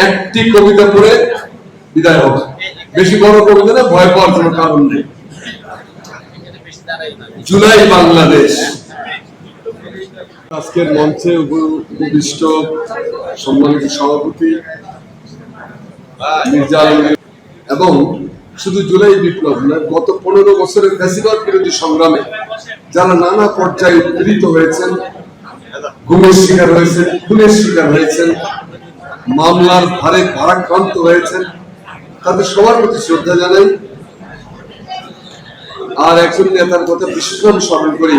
একটি কবিতা পড়ে বিদায় হবে বেশি বড় কবিতা না, ভয় পাওয়ার কোনো কারণ নেই। জুলাই বাংলাদেশ। আজকের মঞ্চে উপ- উপবিষ্ট সম্মানিত সভাপতি এবং শুধু জুলাই বিপ্লব না, গত পনেরো বছরের ফ্যাসিবাদ বিরোধী সংগ্রামে যারা নানা পর্যায়ে পীড়িত হয়েছেন, গুমের শিকার হয়েছেন, খুনের শিকার হয়েছেন মামলার ভারে ভারাক্রান্ত হয়েছেন। তাদের সবার প্রতি শ্রদ্ধা জানাই। আর একজন নেতার কথা বিশেষভাবে স্মরণ করি,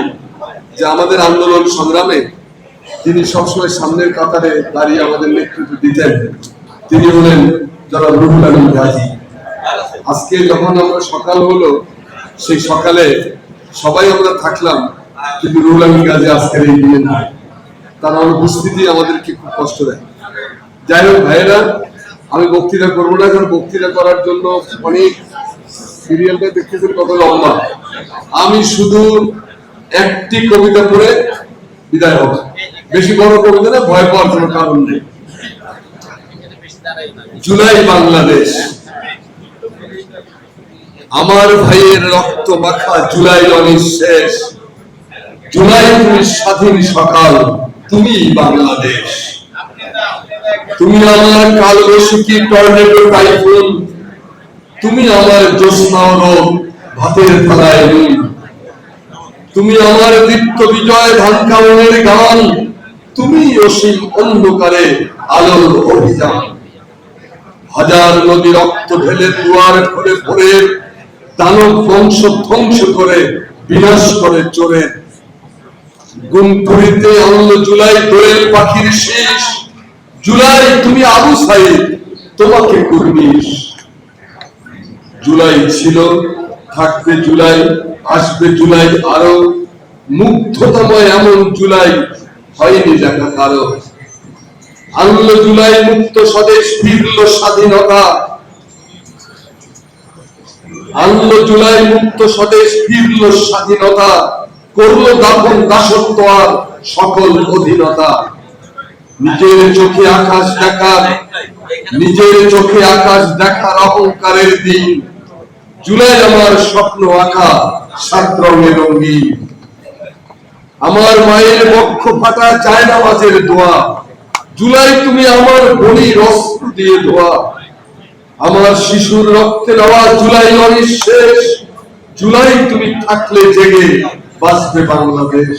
যে আমাদের আন্দোলন সংগ্রামে তিনি সবসময় সামনের কাতারে দাঁড়িয়ে আমাদের নেতৃত্ব দিতেন। তিনি হলেন যারা রুহুল আলম গাজী আজকে যখন আমরা সকাল হলো, সেই সকালে সবাই আমরা থাকলাম, কিন্তু রুহুল আলম গাজী আজকের এই দিনে নাই। তার অনুপস্থিতি আমাদেরকে খুব কষ্ট দেয়। যাই হোক ভাইয়েরা, আমি বক্তৃতা করব না, কারণ বক্তৃতা করার জন্য অনেক সিরিয়ালটা দেখতেছেন, কত লম্বা। আমি শুধু একটি কবিতা পড়ে বিদায় হব। বেশি বড় কবিতা না, ভয় পাওয়ার কোনো কারণ নেই। জুলাই বাংলাদেশ। আমার ভাইয়ের রক্ত মাখা জুলাই অনিঃশেষ। জুলাই তুমি স্বাধীন সকাল, তুমি বাংলাদেশ। তুমি আমার কালো বৈশাখী টর্নেডো টাইফুন তুমি আমার জ্যোৎস্না ভাতের থালায় নুন তুমি আমার দীপ্ত বিজয় ধানকাউনের গান। তুমি অসীম অন্ধকারে আলোর অভিযান। হাজার নদী রক্ত ঢেলে দুয়ার খুলে ভোরের দানব বংশ ধ্বংস করে, বিনাশ করে চোরের। গুমপুরিতে অন্য জুলাই দোয়েল পাখির শেষ। জুলাই, তুমি আবু সাইদ, তোমাকে কুর্নিশ। জুলাই ছিল, থাকবে জুলাই, আসবে জুলাই আরও। মুগ্ধতময় এমন জুলাই হয়নি দেখা কারও। আনলো জুলাই মুক্ত স্বদেশ, ফিরল স্বাধীনতা। আনলো জুলাই মুক্ত স্বদেশ, ফিরল স্বাধীনতা। করল দাফন দাসত্ব আর সকল অধীনতা। নিজের চোখে আকাশ দেখার, নিজের চোখে আকাশ দেখার অহংকারের দিন। জুলাই আমার স্বপ্ন আঁকা, সাত রঙে রঙিন। আমার মায়ের বক্ষ ফাটা চায় নামাজের দোয়া। জুলাই তুমি আমার বলির অস্ত্র দিয়ে দোয়া আমার শিশুর রক্তে নেওয়া জুলাই অনিঃশেষ। জুলাই তুমি থাকলে জেগে বাঁচবে বাংলাদেশ।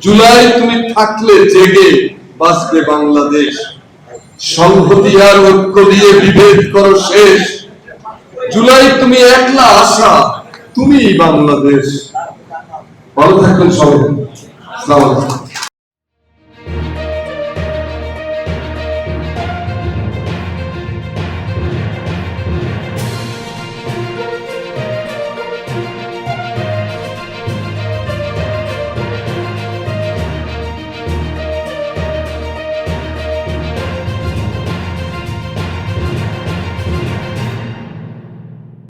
জুলাই তুমি থাকলে জেগে বাঁচবে বাংলাদেশ। সংহতি আর ঐক্য দিয়ে বিভেদ করো শেষ। জুলাই তুমি একলা আশা তুমি বাংলাদেশ। ভালো থাকবেন সবাই।